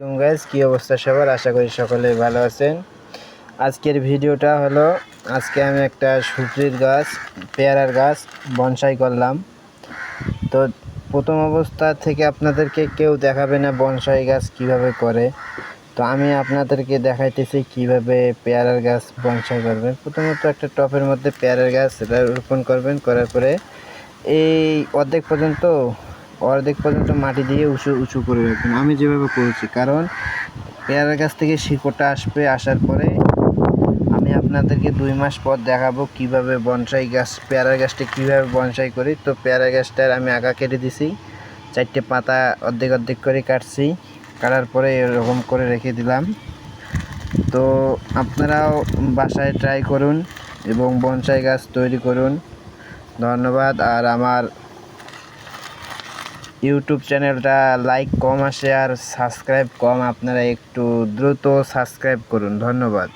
Guys কি অবস্থা সবার? আশা করি সকলে ভালো আছেন। আজকের ভিডিওটা হলো, আজকে আমি একটা সুপ্রির গাছ, পেয়ারার গাছ বনসাই করলাম। তো প্রথম অবস্থা থেকে আপনাদেরকে কেউ দেখাবে না বনসাই গাছ কীভাবে করে। তো আমি আপনাদেরকে দেখাইতেছি কীভাবে পেয়ারার গাছ বনসাই করবেন। প্রথমত একটা টপের মধ্যে পেয়ারার গাছ রোপণ করবেন, করার পরে এই অর্ধেক পর্যন্ত অর্ধেক পর্যন্ত মাটি দিয়ে উঁচু উঁচু করে রাখবেন। আমি যেভাবে করেছি, কারণ পেয়ারার গাছ থেকে শিকড়টা আসবে, আসার পরে আমি আপনাদেরকে দুই মাস পর দেখাবো কীভাবে বনসাই গাছ, পেয়ারার গাছটা কীভাবে বনসাই করি। তো পেয়ারা গাছটার আমি আগা কেটে দিছি, চারটে পাতা অর্ধেক অর্ধেক করে কাটছি, কাটার পরে এরকম করে রেখে দিলাম। তো আপনারাও বাসায় ট্রাই করুন এবং বনসাই গাছ তৈরি করুন। ধন্যবাদ, আর আমার ইউটিউব চ্যানেলটা লাইক কম আসে আর সাবস্ক্রাইব কম। আপনারা একটু দ্রুত সাবস্ক্রাইব করুন। ধন্যবাদ।